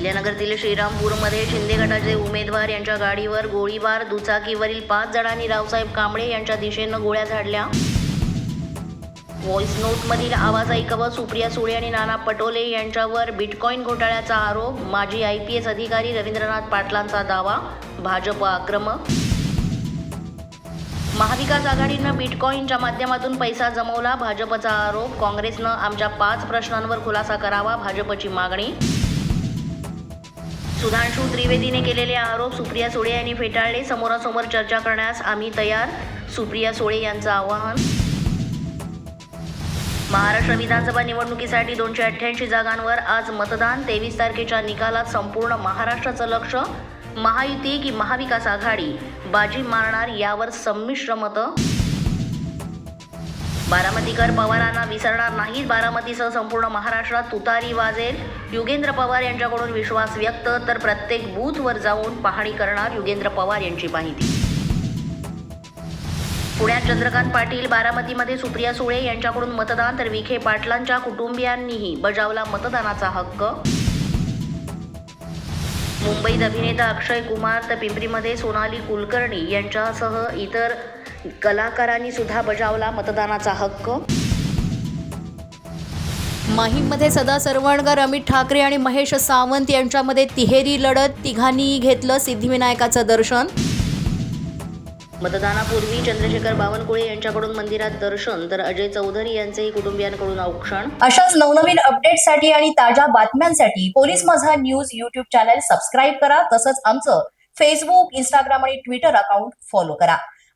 जिल्ह्यातील श्रीरामपूरमध्ये शिंदे गटाचे उमेदवार यांच्या गाडीवर गोळीबार दुचाकीवरील पाच जणांनी रावसाहेब कांबळे यांच्या दिशेनं गोळ्या झाडल्या. व्हॉइस नोटमधील आवाज ऐकावं सुप्रिया सुळे आणि नाना पटोले यांच्यावर बिटकॉईन घोटाळ्याचा आरोप माजी आय पी एस अधिकारी रवींद्रनाथ पाटलांचा दावा भाजप आक्रमक. महाविकास आघाडीनं बिटकॉईनच्या माध्यमातून पैसा जमवला भाजपचा आरोप काँग्रेसनं आमच्या पाच प्रश्नांवर खुलासा करावा भाजपची मागणी. सुधांशू त्रिवेदीने केलेले आरोप सुप्रिया सुळे यांनी फेटाळले. समोरासमोर चर्चा करण्यास आम्ही तयार. सुप्रिया सुळे यांचं आवाहन. महाराष्ट्र विधानसभा निवडणुकीसाठी दोनशे अठ्ठ्याऐंशी जागांवर आज मतदान. तेवीस तारखेच्या निकालात संपूर्ण महाराष्ट्राचं लक्ष. महायुती की महाविकास आघाडी? बाजी मारणार यावर संमिश्र मतं. बारामतीकर पवारांना विसरणार नाहीत. बारामतीसह संपूर्ण महाराष्ट्रात तुतारी वाजेल. युगेंद्र पवार यांच्याकडून विश्वास व्यक्त तर प्रत्येक बूथवर जाऊन पाहणी करणार युगेंद्र पवार यांची माहिती. पुण्यात चंद्रकांत पाटील बारामतीमध्ये सुप्रिया सुळे यांच्याकडून मतदान तर विखे पाटलांच्या कुटुंबियांनीही बजावला मतदानाचा हक्क. मुंबईत अभिनेता अक्षय कुमार तर पिंपरीमध्ये सोनाली कुलकर्णी यांच्यासह इतर कलाकारांनी सुद्धा बजावला मतदानाचा हक्क. माहीममध्ये सदा सरवणकर अमित ठाकरे आणि महेश सावंत यांच्यामध्ये तिहेरी लढत. तिघांनीही घेतलं सिद्धिविनायकाचं दर्शन. मतदानापूर्वी चंद्रशेखर बावनकुळे यांच्याकडून मंदिरात दर्शन तर अजय चौधरी यांचेही कुटुंबियांकडून औक्षण. अशाच नवनवीन अपडेटसाठी आणि ताज्या बातम्यांसाठी police Majha news YouTube channel subscribe करा. तसंच आमचं फेसबुक इंस्टाग्राम आणि ट्विटर अकाउंट फॉलो करा.